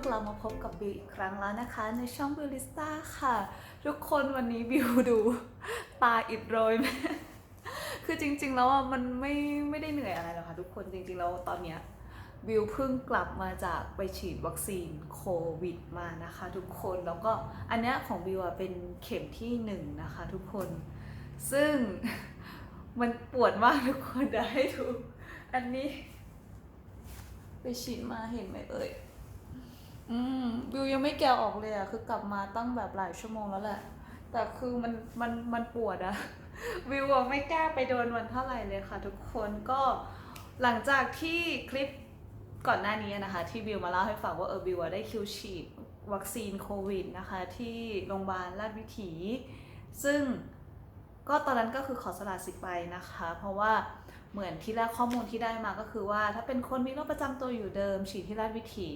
กคนกลับมาพบกับบิวอีกครั้งแล้วนะคะ ในช่องบิวลิสต้าค่ะ ทุกคนวันนี้บิวดู ตาอิดโรยไหมคือจริง ๆ แล้วอะมันไม่ไม่ได้เหนื่อยอะไรหรอกค่ะทุกคนจริง ๆ แล้วตอนเนี้ยบิวเพิ่งกลับมาจากไปฉีดวัคซีนโควิดมานะคะทุกคนแล้วก็อันเนี้ยของบิวอะเป็นเข็มที่หนึ่งนะคะทุกคน ซึ่งมันปวดมากทุกคนเดี๋ยวให้ดูอันนี้ ไปฉีดมาเห็นไหมเอ่ย อืมบิวยังไม่แกะออกเลยอะคือกลับมาตั้งแบบหลายชั่วโมงแล้วแหละ แต่คือมันมันมันปวดอะวิวอะไม่กล้าไปโดนมันเท่าไหร่เลยค่ะ ทุกคนก็หลังจากที่คลิปก่อนหน้านี้นะคะ ที่บิวมาเล่าให้ฟังว่าเออบิวได้คิวฉีดวัคซีนโควิดนะคะ ที่โรงพยาบาลราชวิถี ซึ่งก็ตอนนั้นก็คือขอสละสิทธิ์ไปนะคะ เพราะว่า เหมือนที่แรกข้อมูลที่ได้มาก็คือว่า ถ้าเป็นคนมีโรคประจำตัวอยู่เดิม ฉีดที่ราชวิถี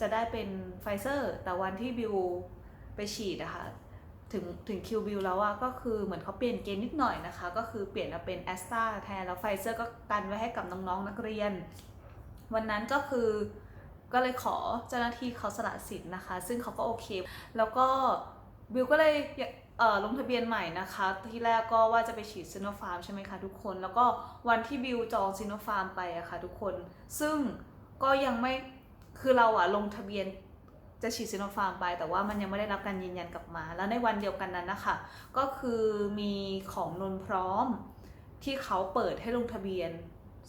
จะได้เป็นไฟเซอร์ แต่วันที่บิวไปฉีดอะคะถึงถึงคิวบิวแล้วอะก็คือเหมือนเขาเปลี่ยนเกณฑ์นิดหน่อยนะคะ ก็คือเปลี่ยนมาเป็นแอสตราแทนแล้วไฟเซอร์ก็กันไว้ให้กับน้องๆนักเรียน วันนั้นก็คือก็เลยขอเจ้าหน้าที่เขาสละสิทธิ์นะคะ ซึ่งเขาก็โอเค แล้วก็บิวก็เลย เอ่อลงทะเบียนใหม่นะคะ ที่แรกก็ว่าจะไปฉีดซิโนฟาร์มใช่ไหมคะทุกคน แล้วก็วันที่บิวจองซิโนฟาร์มไปอะค่ะทุกคน ซึ่งก็ยังไม่คือเราอะลงทะเบียนจะฉีดซิโนฟาร์มไป แต่ว่ามันยังไม่ได้รับการยืนยันกลับมา แล้วในวันเดียวกันนั้นนะคะก็คือมีของนนพร้อมที่เขาเปิดให้ลงทะเบียน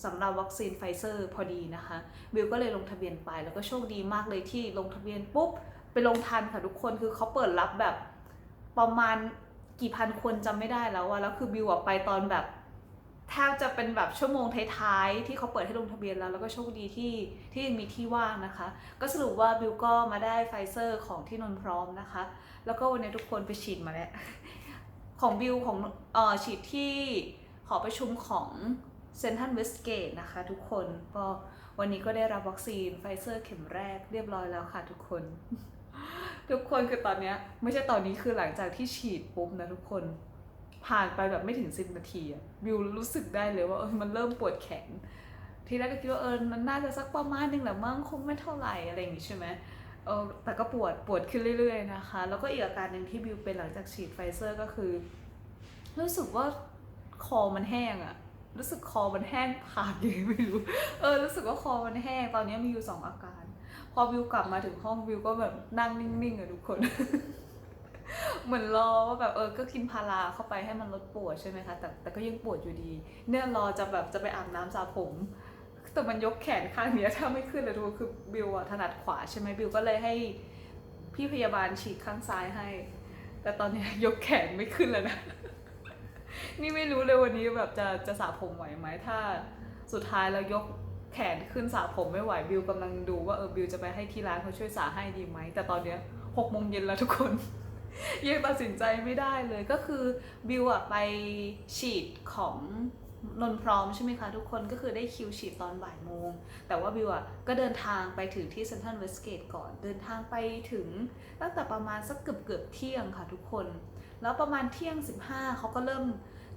สำหรับวัคซีนไฟเซอร์พอดีนะคะบิวก็เลยลงทะเบียนไปแล้วก็โชคดีมากเลยที่ลงทะเบียนปุ๊บไปลงทันค่ะทุกคนคือเขาเปิดรับแบบ ประมาณกี่พันคนจำไม่ได้แล้วอะแล้วคือบิวอะไปตอนแบบแทบจะเป็นแบบชั่วโมงท้ายๆที่เขาเปิดให้ลงทะเบียนแล้ว แล้วก็โชคดีที่ที่ยังมีที่ว่างนะคะ ก็สรุปว่าบิวก็มาได้ไฟเซอร์ของที่นนพร้อมนะคะ แล้วก็วันนี้ทุกคนไปฉีดมาแล้ว ของบิวของเอ่อฉีดที่หอประชุมของเซนทันเวสเกตนะคะ ทุกคนก็วันนี้ก็ได้รับวัคซีนไฟเซอร์เข็มแรกเรียบร้อยแล้วค่ะทุกคน ทุกคนคือตอนเนี้ยไม่ใช่ตอนนี้คือหลังจากที่ฉีดปุ๊บนะทุกคนผ่านไปแบบไม่ถึงสิบนาทีอะบิวรู้สึกได้เลยว่าเออมันเริ่มปวดแขน ทีแรกก็คิดว่าเออมันน่าจะสักประมาณนึงแหละมั้งคงไม่เท่าไหร่อะไรอย่างงี้ใช่ไหมเออแต่ก็ปวดปวดขึ้นเรื่อย ๆ นะคะ แล้วก็อีกอาการหนึ่งที่บิวเป็นหลังจากฉีดไฟเซอร์ก็คือ รู้สึกว่าคอมันแห้งอะรู้สึกคอมันแห้งผ่ากยังไม่รู้ เออรู้สึกว่าคอมันแห้ง ตอนนี้มีอยู่สองอาการ พอบิวกลับมาถึงห้องบิวก็แบบนั่งนิ่งๆอะทุกคน เหมือนรอว่าแบบเออก็กินพาราเข้าไปให้มันลดปวดใช่ไหมคะ แต่แต่ก็ยังปวดอยู่ดี เนี่ยรอจะแบบจะไปอาบน้ำสระผม แต่มันยกแขนข้างเนี้ยถ้าไม่ขึ้นเลยทุกคนคือบิวอะถนัดขวาใช่ไหมบิวก็เลยให้พี่พยาบาลฉีกข้างซ้ายให้ แต่ตอนเนี้ยยกแขนไม่ขึ้นแล้วนะ นี่ไม่รู้เลยวันนี้แบบจะจะสระผมไหวไหมถ้าสุดท้ายเรายก แขนขึ้นสระผมไม่ไหวบิวกำลังดูว่าเออบิวจะไปให้ที่ร้านเขาช่วยสระให้ดีไหม แต่ตอนเนี้ยหกโมงเย็นแล้วทุกคน ยังตัดสินใจไม่ได้เลยก็คือบิวอะไปฉีดของนนพร้อมใช่ไหมคะทุกคนก็คือได้คิวฉีดตอนบ่ายโมง แต่ว่าบิวอะก็เดินทางไปถึงที่เซนทรัลเวสเกตก่อน เดินทางไปถึงตั้งแต่ประมาณสักเกือบเกือบเที่ยงค่ะทุกคน แล้วประมาณเที่ยง 15 เขาก็เริ่ม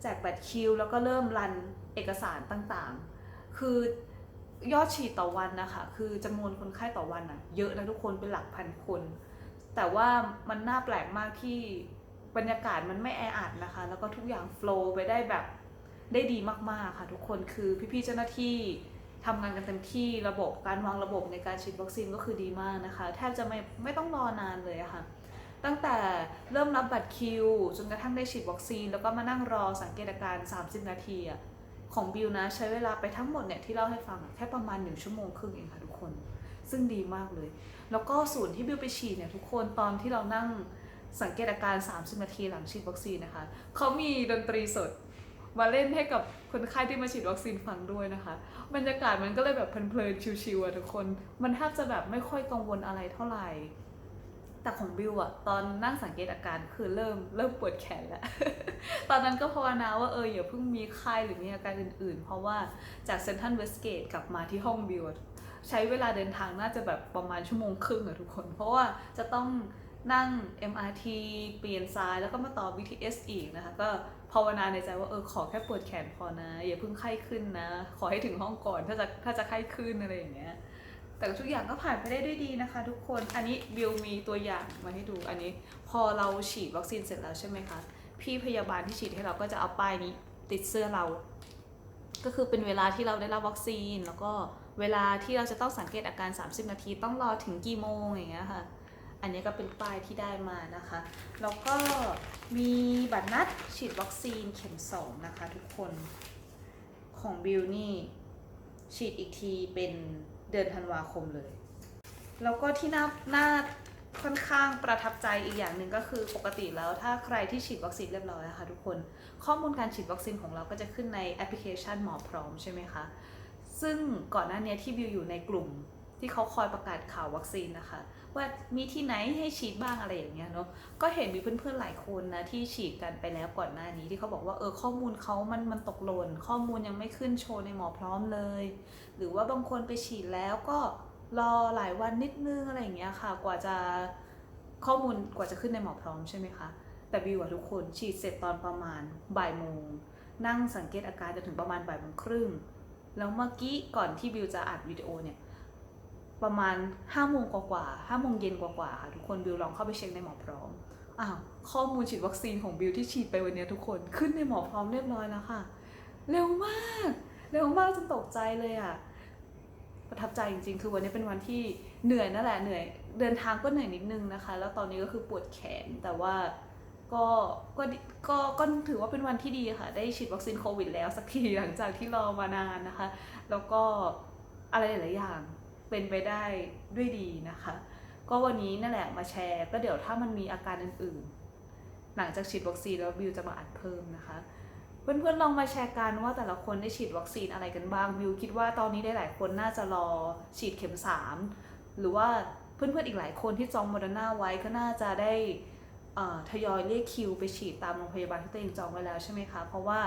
แจกบัตรคิว แล้วก็เริ่มรันเอกสารต่างๆ คือ ยอดฉีดต่อวันนะคะคือจำนวนคนไข้ต่อวันอะเยอะนะทุกคนเป็นหลักพันคน แต่ว่ามันน่าแปลกมากที่บรรยากาศมันไม่แออัดนะคะ แล้วก็ทุกอย่างโฟล์ไปได้แบบได้ดีมากๆค่ะ ทุกคนคือพี่ๆเจ้าหน้าที่ทำงานกันเต็มที่ระบบการวางระบบในการฉีดวัคซีนก็คือดีมากนะคะ แทบจะไม่ไม่ต้องรอนานเลยะค่ะ ตั้งแต่เริ่มรับบัตรคิว จนกระทั่งได้ฉีดวัคซีน แล้วก็มานั่งรอสังเกตอาการ 30 นาทีอะ ของบิวนะใช้เวลาไปทั้งหมดเนี่ยที่เล่าให้ฟังแค่ประมาณ 1 ชั่วโมงครึ่งเองค่ะทุกคน ซึ่งดีมากเลย แล้วก็ศูนย์ที่บิวไปฉีดเนี่ยทุกคนตอนที่เรานั่งสังเกตอาการ 30 นาทีหลังฉีดวัคซีนนะคะเขามีดนตรีสดมาเล่นให้กับคนไข้ที่มาฉีดวัคซีนฟังด้วยนะคะ บรรยากาศมันก็เลยแบบเพลินๆชิวๆอะทุกคน มันแทบจะแบบไม่ค่อยกังวลอะไรเท่าไหร่ แต่ของบิวอะตอนนั่งสังเกตอาการคือเริ่มเริ่มปวดแขนแล้ว ตอนนั้นก็ภาวนาว่าเอออย่าเพิ่งมีไข้หรือมีอาการอื่นๆ เพราะว่าจากเซนทันเวสเกตกลับมาที่ห้องบิวใช้เวลาเดินทางน่าจะแบบประมาณชั่วโมงครึ่งอะทุกคน เพราะว่าจะต้องนั่ง MRT เปลี่ยนซ้ายแล้วก็มาต่อ BTS อีกนะคะ ก็ภาวนาในใจว่าเออขอแค่ปวดแขนพอนะ อย่าเพิ่งไข้ขึ้นนะ ขอให้ถึงห้องก่อนถ้าจะถ้าจะไข้ขึ้นอะไรอย่างเงี้ย แต่ทุกอย่างก็ผ่านไปได้ด้วยดีนะคะ ทุกคน อันนี้บิวมีตัวอย่างมาให้ดู อันนี้พอเราฉีดวัคซีนเสร็จแล้วใช่ไหมคะ พี่พยาบาลที่ฉีดให้เราก็จะเอาป้ายนี้ติดเสื้อเรา ก็คือเป็นเวลาที่เราได้รับวัคซีน แล้วก็เวลาที่เราจะต้องสังเกตอาการ 30 นาที ต้องรอถึงกี่โมงอย่างเงี้ยค่ะ อันนี้ก็เป็นป้ายที่ได้มานะคะ แล้วก็มีบัตรนัดฉีดวัคซีนเข็มสองนะคะ ทุกคน ของบิวนี่ฉีดอีกทีเป็น เดือนธันวาคมเลย แล้วก็ที่น่าน่าค่อนข้างประทับใจอีกอย่างหนึ่งก็คือปกติแล้วถ้าใครที่ฉีดวัคซีนเรียบร้อยนะคะทุกคนข้อมูลการฉีดวัคซีนของเราก็จะขึ้นในแอปพลิเคชันหมอพร้อมใช่ไหมคะ ซึ่งก่อนหน้านี้ที่บิวอยู่ในกลุ่ม ที่เขาคอยประกาศข่าววัคซีนนะคะ ว่ามีที่ไหนให้ฉีดบ้างอะไรอย่างเงี้ยเนาะก็เห็นมีเพื่อนๆหลายคนนะที่ฉีดกันไปแล้วก่อนหน้านี้ที่เขาบอกว่าเออข้อมูลเขามันมันตกหล่นข้อมูลยังไม่ขึ้นโชว์ในหมอพร้อมเลย หรือว่าบางคนไปฉีดแล้วก็รอหลายวันนิดนึงอะไรอย่างเงี้ยค่ะ กว่าจะข้อมูลกว่าจะขึ้นในหมอพร้อมใช่ไหมคะแต่บิวอะทุกคนฉีดเสร็จตอนประมาณบ่ายโมงนั่งสังเกตอาการจนถึงประมาณบ่ายโมงครึ่งแล้วเมื่อกี้ก่อนที่บิวจะอัดวิดีโอเนี่ย ประมาณห้าโมงกว่าๆห้าโมงเย็นกว่าๆค่ะทุกคนบิวลองเข้าไปเช็คในหมอพร้อมอ้าวข้อมูลฉีดวัคซีนของบิวที่ฉีดไปวันนี้ทุกคนขึ้นในหมอพร้อมเรียบร้อยแล้วค่ะ เร็วมาก เร็วมากจนตกใจเลยอะประทับใจจริงๆ คือวันนี้เป็นวันที่เหนื่อยนั่นแหละเหนื่อย เดินทางก็เหนื่อยนิดนึงนะคะ แล้วตอนนี้ก็คือปวดแขนแต่ว่าก็ก็ก็ก็ถือว่าเป็นวันที่ดีค่ะ ได้ฉีดวัคซีนโควิดแล้วสักทีหลังจากที่รอมานานนะคะ แล้วก็อะไรหลายๆอย่าง เป็นไปได้ด้วยดีนะคะ ก็วันนี้นั่นแหละมาแชร์ ก็เดี๋ยวถ้ามันมีอาการอื่นๆ หลังจากฉีดวัคซีนแล้วบิวจะมาอัดเพิ่มนะคะ เพื่อนๆลองมาแชร์กันว่าแต่ละคนได้ฉีดวัคซีนอะไรกันบ้างบิวคิดว่าตอนนี้ได้หลายคนน่าจะรอฉีดเข็มสามหรือว่าเพื่อนๆอีกหลายคนที่จองโมเดอร์นาไว้ก็น่าจะได้ทยอยเรียกคิวไปฉีดตามโรงพยาบาลที่ตัวเองจองไว้แล้วใช่ไหมคะ เพราะว่า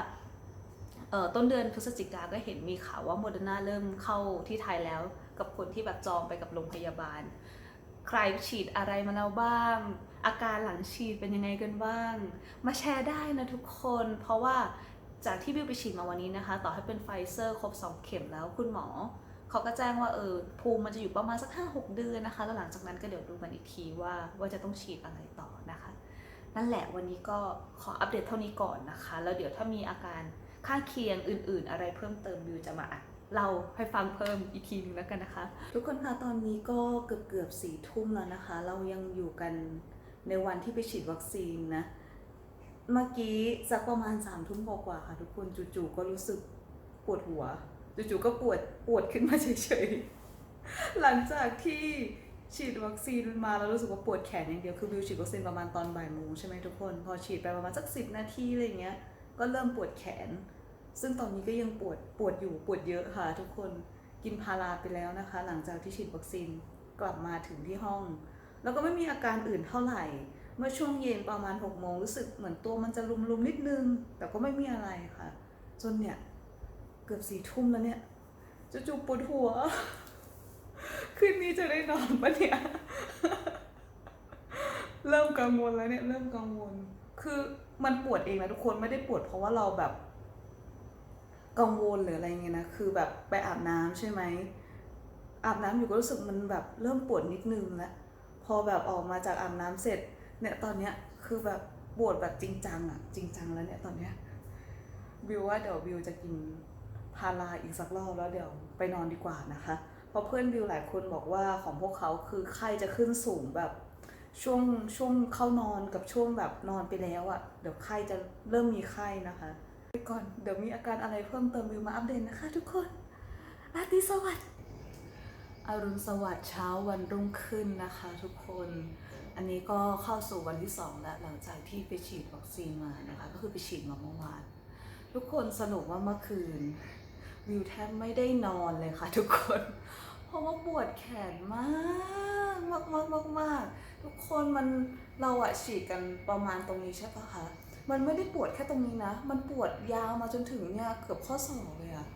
ต้นเดือนพฤศจิกาก็เห็นมีข่าวว่าโมเดอร์นาเริ่มเข้าที่ไทยแล้ว กับคนที่แบบจองไปกับโรงพยาบาล ใครฉีดอะไรมาแล้วบ้าง อาการหลังฉีดเป็นยังไงกันบ้าง มาแชร์ได้นะทุกคน เพราะว่าจากที่บิวไปฉีดมาวันนี้นะคะ ต่อให้เป็นไฟเซอร์ครบ 2 เข็มแล้วคุณหมอ เขาก็แจ้งว่าเออภูมิมันจะอยู่ประมาณสัก 5-6 เดือนนะคะ แล้วหลังจากนั้นก็เดี๋ยวดูกันอีกทีว่าว่าจะต้องฉีดอะไรต่อนะคะ นั่นแหละวันนี้ก็ขออัปเดตเท่านี้ก่อนนะคะ แล้วเดี๋ยวถ้ามีอาการข้างเคียงอื่น ๆ อะไรเพิ่มเติมบิวจะมาอัด เราให้ฟังเพิ่มอีกทีนึงแล้วกันนะคะ ทุกคนคะตอนนี้ก็เกือบเกือบสี่ทุ่มแล้วนะคะ เรายังอยู่กันในวันที่ไปฉีดวัคซีนนะ เมื่อกี้สักประมาณสามทุ่มกว่าค่ะ ทุกคนจู่ๆก็รู้สึกปวดหัวจู่ๆก็ปวดปวดขึ้นมาเฉยๆ หลังจากที่ฉีดวัคซีนมาแล้วรู้สึกว่าปวดแขนอย่างเดียวคือบิวฉีดวัคซีนประมาณตอนบ่ายโมงใช่ไหมทุกคน พอฉีดไปประมาณสักสิบนาทีอะไรเงี้ยก็เริ่มปวดแขน ซึ่งตอนนี้ก็ยังปวดปวดอยู่ปวดเยอะค่ะ ทุกคนกินพาราไปแล้วนะคะ หลังจากที่ฉีดวัคซีนกลับมาถึงที่ห้อง แล้วก็ไม่มีอาการอื่นเท่าไหร่ เมื่อช่วงเย็นประมาณ6กโมงรู้สึกเหมือนตัวมันจะลุมๆนิดนึง แต่ก็ไม่มีอะไรค่ะ จนเนี่ยเกือบสี่ทุ่มแล้วเนี่ยจู่ๆปวดหัว คืนนี้จะได้นอนปะเนี่ยเริ่มกังวลแล้วเนี่ยเริ่มกังวล คือมันปวดเองนะทุกคนไม่ได้ปวดเพราะว่าเราแบบ กังวลหรืออะไรเงี้ยนะคือแบบไปอาบน้ำใช่ไหมอาบน้ำอยู่ก็รู้สึกมันแบบเริ่มปวดนิดนึงแล้วพอแบบออกมาจากอาบน้ำเสร็จเนี่ยตอนเนี้ยคือแบบปวดแบบจริงจังอะจริงจังแล้วเนี่ยตอนเนี้ยบิวว่าเดี๋ยวบิวจะกินพาราอีกสักรอบแล้วเดี๋ยวไปนอนดีกว่านะคะ เพราะเพื่อนบิวหลายคนบอกว่าของพวกเขาคือไข้จะขึ้นสูงแบบช่วงช่วงเข้านอนกับช่วงแบบนอนไปแล้วอะเดี๋ยวไข้จะเริ่มมีไข้นะคะ ไปก่อนเดี๋ยวมีอาการอะไรเพิ่มเติมวิวมาอัปเดตนะคะ ทุกคนราตรีสวัสดิ์อรุณสวัสดิ์เช้าวันรุ่งขึ้นนะคะ ทุกคน อันนี้ก็เข้าสู่วันที่สองแล้วหลังจากที่ไปฉีดวัคซีนมานะคะ ก็คือไปฉีดมาเมื่อวานทุกคนสนุกว่าเมื่อคืน วิวแทบไม่ได้นอนเลยค่ะ ทุกคน เพราะว่าปวดแขนมากมากมากมากทุกคนมันเราอะฉีดกันประมาณตรงนี้ใช่ปะคะ มันไม่ได้ปวดแค่ตรงนี้นะ มันปวดยาวมาจนถึงเนี่ยเกือบข้อศอกเลยอะ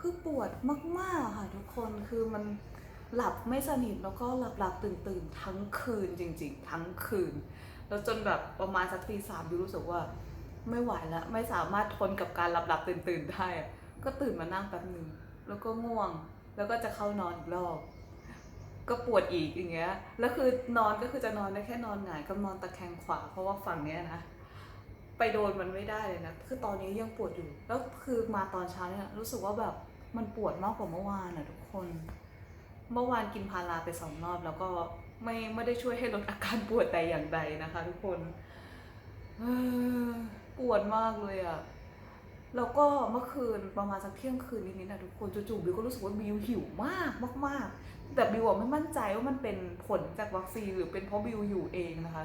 คือปวดมากๆค่ะทุกคน คือมันหลับไม่สนิทแล้วก็หลับหลับตื่นตื่นทั้งคืนจริง ๆ ทั้งคืน แล้วจนแบบประมาณสักตีสามยูรู้สึกว่าไม่ไหวแล้วไม่สามารถทนกับการหลับหลับตื่นตื่นได้ก็ตื่นมานั่งแป๊บนึงแล้วก็ง่วง แล้วก็จะเข้านอนอีกรอบ ก็ปวดอีกอย่างเงี้ย แล้วคือนอนก็คือจะนอนได้แค่นอนหงายกับนอนตะแคงขวาเพราะว่าฝั่งเนี้ยนะ ไปโดนมันไม่ได้เลยนะ คือตอนนี้ยังปวดอยู่ แล้วคือมาตอนเช้าเนี่ยรู้สึกว่าแบบมันปวดมากกว่าเมื่อวานอะทุกคน เมื่อวานกินพาราไปสองรอบ แล้วก็ไม่ไม่ได้ช่วยให้ลดอาการปวดแต่อย่างใดนะคะ ทุกคนปวดมากเลยอะแล้วก็เมื่อคืนประมาณสักเที่ยงคืนนิดๆนะทุกคนจู่ๆบิวก็รู้สึกว่าบิวหิวมากมาก ๆ แต่บิวไม่มั่นใจว่ามันเป็นผลจากวัคซีนหรือเป็นเพราะบิวอยู่เองนะคะ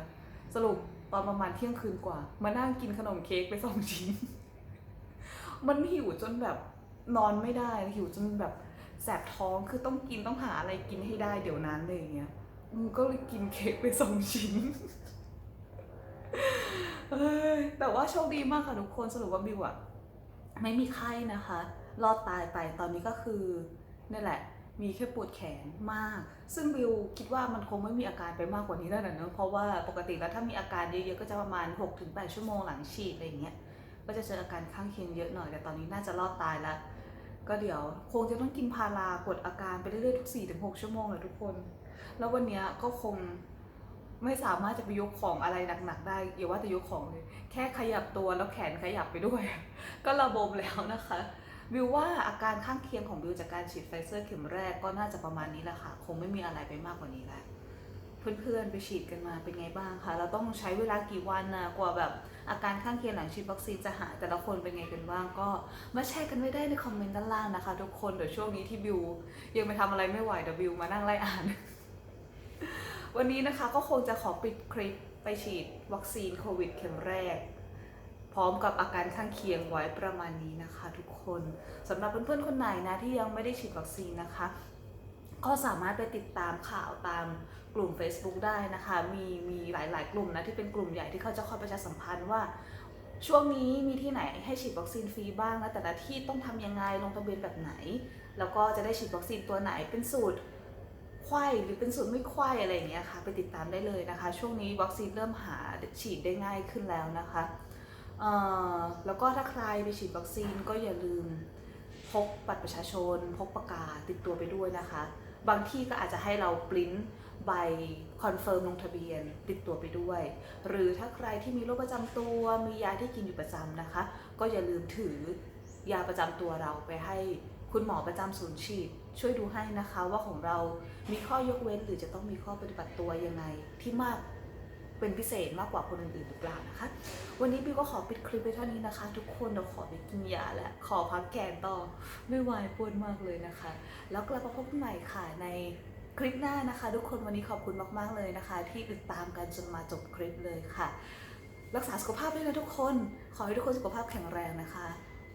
สรุป ตอนประมาณเที่ยงคืนกว่า มานั่งกินขนมเค้กไปสองชิ้น มันหิวจนแบบนอนไม่ได้ หิวจนแบบแสบท้องคือต้องกินต้องหาอะไรกินให้ได้เดี๋ยวนั้นเลยอย่างเงี้ยก็เลยกินเค้กไปสองชิ้นเอ้ยแต่ว่าโชคดีมากค่ะทุกคนสรุปว่าบิวอะไม่มีไข้นะคะ รอดตายไปตอนนี้ก็คือนี่แหละ มีแค่ปวดแขนมาก ซึ่งบิวคิดว่ามันคงไม่มีอาการไปมากกว่านี้แล้วนะเนอะเพราะว่าปกติแล้วถ้ามีอาการเยอะๆก็จะประมาณ 6-8 ชั่วโมงหลังฉีดอะไรอย่างเงี้ย ก็จะเจออาการข้างเคียงเยอะหน่อย แต่ตอนนี้น่าจะรอดตายล้วก็เดี๋ยวคงจะต้องกินพารากดอาการไปเรื่อยๆทุก 4-6 ชั่วโมงเลยทุกคน แล้ววันนี้ก็คงไม่สามารถจะไปยกของอะไรหนักๆได้อย่าว่าแต่ยกของเลย แค่ขยับตัวแล้วแขนขยับไปด้วย ก็ระบมแล้วนะคะ บิวว่าอาการข้างเคียงของบิวจากการฉีดไฟเซอร์เข็มแรกก็น่าจะประมาณนี้แหละค่ะ คงไม่มีอะไรไปมากกว่านี้แล้วเพื่อนๆไปฉีดกันมาเป็นไงบ้างคะเราต้องใช้เวลากี่วันนะกว่าแบบอาการข้างเคียงหลังฉีดวัคซีนจะหายแต่ละคนเป็นไงกันบ้างก็มาแชร์กันไว้ได้ในคอมเมนต์ด้านล่างนะคะ ทุกคนเดี๋ยวช่วงนี้ที่บิวยังไปทำอะไรไม่ไหวเดี๋ยวบิวมานั่งไล่อ่าน วันนี้นะคะก็คงจะขอปิดคลิปไปฉีดวัคซีนโควิดเข็มแรก พร้อมกับอาการข้างเคียงไว้ประมาณนี้นะคะทุกคนสำหรับเพื่อนๆคนไหนนะที่ยังไม่ได้ฉีดวัคซีนนะคะ ก็สามารถไปติดตามข่าวตามกลุ่ม Facebook ได้นะคะ มีมีหลายๆ กลุ่มนะที่เป็นกลุ่มใหญ่ที่เขาจะคอยประชาสัมพันธ์ว่าช่วงนี้มีที่ไหนให้ฉีดวัคซีนฟรีบ้างนะแต่ละที่ต้องทำยังไงลงทะเบียนแบบไหน แล้วก็จะได้ฉีดวัคซีนตัวไหนเป็นสูตรไข้หรือเป็นสูตรไม่ไข้อะไรอย่างเงี้ยค่ะ ไปติดตามได้เลยนะคะ ช่วงนี้วัคซีนเริ่มหาฉีดได้ง่ายขึ้นแล้วนะคะ แล้วก็ถ้าใครไปฉีดวัคซีนก็อย่าลืมพกบัตรประชาชน พกประกาศติดตัวไปด้วยนะคะ บางที่ก็อาจจะให้เราปริ้นใบคอนเฟิร์มลงทะเบียนติดตัวไปด้วย หรือถ้าใครที่มีโรคประจำตัว มียาที่กินอยู่ประจำนะคะ ก็อย่าลืมถือยาประจำตัวเราไปให้คุณหมอประจำศูนย์ฉีด ช่วยดูให้นะคะว่าของเรามีข้อยกเว้นหรือจะต้องมีข้อปฏิบัติตัวยังไงที่มาก เป็นพิเศษมากกว่าคนอื่นๆหรือเปล่านะคะ วันนี้บิวก็ขอปิดคลิปไปเท่านี้นะคะ ทุกคนเราขอไปกินยาและขอพักแกนต่อไม่ไหวปวดมากเลยนะคะ แล้วกลับมาพบกันใหม่ค่ะในคลิปหน้านะคะ ทุกคนวันนี้ขอบคุณมากๆเลยนะคะ ที่ติดตามกันจนมาจบคลิปเลยค่ะ รักษาสุขภาพด้วยนะทุกคน ขอให้ทุกคนสุขภาพแข็งแรงนะคะ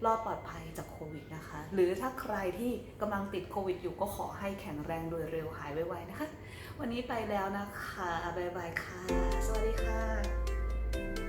รอดปลอดภัยจากโควิดนะคะ หรือถ้าใครที่กำลังติดโควิดอยู่ก็ขอให้แข็งแรงโดยเร็วหายไวๆนะคะ วันนี้ไปแล้วนะคะ บ๊ายบายค่ะ สวัสดีค่ะ